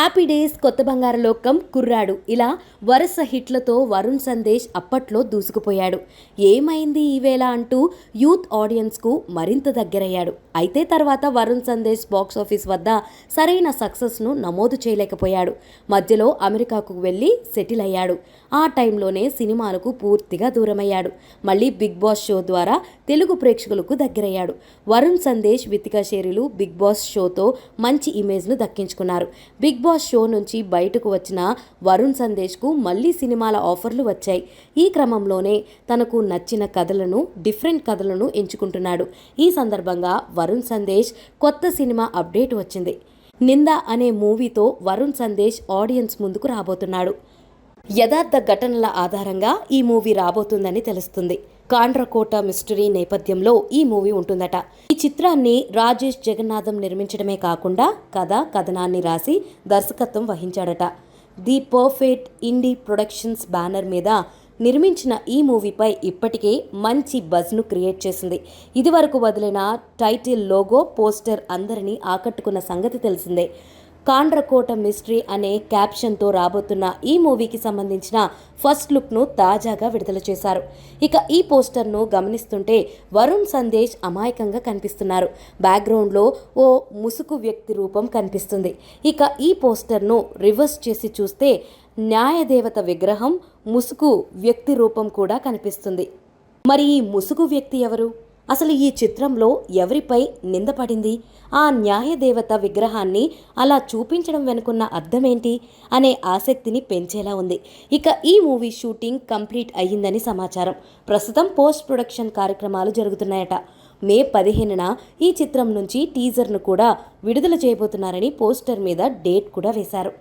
Happy days కొత్త బంగారు లోకం కుర్రాడు. ఇలా వరుస హిట్లతో వరుణ్ సందేశ్ అప్పట్లో దూసుకుపోయాడు. ఏమైంది ఈవేళ అంటూ యూత్ ఆడియన్స్కు మరింత దగ్గరయ్యాడు. అయితే తర్వాత వరుణ్ సందేశ్ బాక్స్ ఆఫీస్ వద్ద సరైన సక్సెస్ను నమోదు చేయలేకపోయాడు. మధ్యలో అమెరికాకు వెళ్ళి సెటిల్ అయ్యాడు. ఆ టైంలోనే సినిమాలకు పూర్తిగా దూరమయ్యాడు. మళ్ళీ బిగ్ బాస్ షో ద్వారా తెలుగు ప్రేక్షకులకు దగ్గరయ్యాడు. వరుణ్ సందేశ్ వితికా షేరులు బిగ్ బాస్ షోతో మంచి ఇమేజ్ను దక్కించుకున్నారు. బిగ్ బాస్ షో నుంచి బయటకు వచ్చిన వరుణ్ సందేశ్కు మళ్ళీ సినిమాల ఆఫర్లు వచ్చాయి. ఈ క్రమంలోనే తనకు నచ్చిన కథలను డిఫరెంట్ కథలను ఎంచుకుంటున్నాడు. ఈ సందర్భంగా వరుణ్ సందేశ్ కొత్త సినిమా అప్డేట్ వచ్చింది. నింద అనే మూవీతో వరుణ్ సందేశ్ ఆడియన్స్ ముందుకు రాబోతున్నాడు. యథార్థ ఘటనల ఆధారంగా ఈ మూవీ రాబోతుందని తెలుస్తుంది. కాండ్రకోట మిస్టరీ నేపథ్యంలో ఈ మూవీ ఉంటుందట. ఈ చిత్రాన్ని రాజేష్ జగన్నాథం నిర్మించడమే కాకుండా కథ కథనాన్ని రాసి దర్శకత్వం వహించాడట. The perfect indie productions banner మీద నిర్మించిన ఈ మూవీపై ఇప్పటికే మంచి బజ్ను క్రియేట్ చేసింది. ఇదివరకు వదిలిన టైటిల్ లోగో పోస్టర్ అందరినీ ఆకట్టుకున్న సంగతి తెలిసిందే. కాండ్రకోట మిస్టరీ అనే క్యాప్షన్తో రాబోతున్న ఈ మూవీకి సంబంధించిన ఫస్ట్ లుక్ను తాజాగా విడుదల చేశారు. ఇక ఈ పోస్టర్ను గమనిస్తుంటే వరుణ్ సందేశ్ అమాయకంగా కనిపిస్తున్నారు. బ్యాక్గ్రౌండ్లో ఓ ముసుగు వ్యక్తి రూపం కనిపిస్తుంది. ఇక ఈ పోస్టర్ను రివర్స్ చేసి చూస్తే న్యాయదేవత విగ్రహం ముసుగు వ్యక్తి రూపం కూడా కనిపిస్తుంది. మరి ఈ ముసుగు వ్యక్తి ఎవరు? అసలు ఈ చిత్రంలో ఎవరిపై నిందపడింది ఆ న్యాయదేవత విగ్రహాన్ని అలా చూపించడం వెనుకున్న అర్థమేంటి? అనే ఆసక్తిని పెంచేలా ఉంది. ఇక ఈ మూవీ షూటింగ్ కంప్లీట్ అయ్యిందని సమాచారం. ప్రస్తుతం పోస్ట్ ప్రొడక్షన్ కార్యక్రమాలు జరుగుతున్నాయట. మే పదిహేనున ఈ చిత్రం నుంచి టీజర్ను కూడా విడుదల చేయబోతున్నారని పోస్టర్ మీద డేట్ కూడా వేశారు.